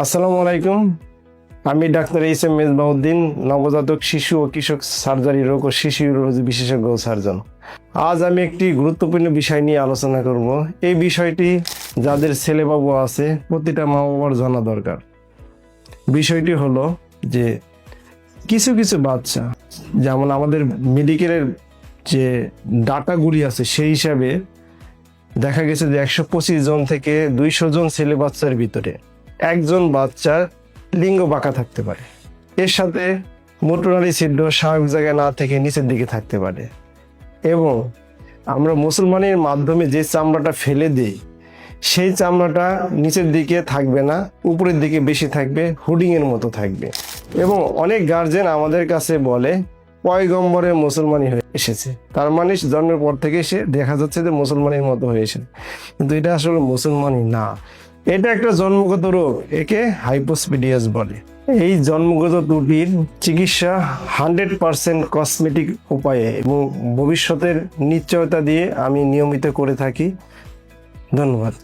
আসসালামু আলাইকুম। আমি ডাক্তার এইস এম মেজবাউদ্দিন, নবজাতক শিশু ও কৃষক সার্জারি রোগ ও শিশু বিশেষজ্ঞ সার্জন। আজ আমি একটি গুরুত্বপূর্ণ বিষয় নিয়ে আলোচনা করব। এই বিষয়টি যাদের ছেলেবাবু আছে, প্রতিটা মা বাবার জানা দরকার। বিষয়টি হলো যে, কিছু কিছু বাচ্চা, যেমন আমাদের মেডিকেলের যে ডাটাগুলি আছে, সেই হিসাবে দেখা গেছে যে একশো পঁচিশ জন থেকে দুইশো জন ছেলে বাচ্চার ভিতরে। একজন বাচ্চার লিঙ্গ বাঁকা থাকতে পারে। এর সাথে মোটরনারি ছিদ্র স্বাভাবিক জায়গায় না থেকে নিচের দিকে থাকতে পারে। এবং আমরা মুসলমানের মাধ্যমে যে চামড়াটা ফেলে দিই, সেই চামড়াটা নিচের দিকে থাকবে না, উপরের দিকে বেশি থাকবে, হুডিংয়ের মতো থাকবে। এবং অনেক গার্জেন আমাদের কাছে বলে, পয়গম্বরে মুসলমানি হয়ে এসেছে। তার মানে জন্মের পর থেকে সে দেখা যাচ্ছে যে মুসলমানের মতো হয়েছে কিন্তু এটা আসলে মুসলমানই না। এটা একটা জন্মগত রোগ, একে হাইপোস্পিডিয়াস বলে। এই জন্মগত ত্রুটির চিকিৎসা হান্ড্রেড পারসেন্ট কসমেটিক উপায়ে এবং ভবিষ্যতের নিশ্চয়তা দিয়ে আমি নিয়মিত করে থাকি। ধন্যবাদ।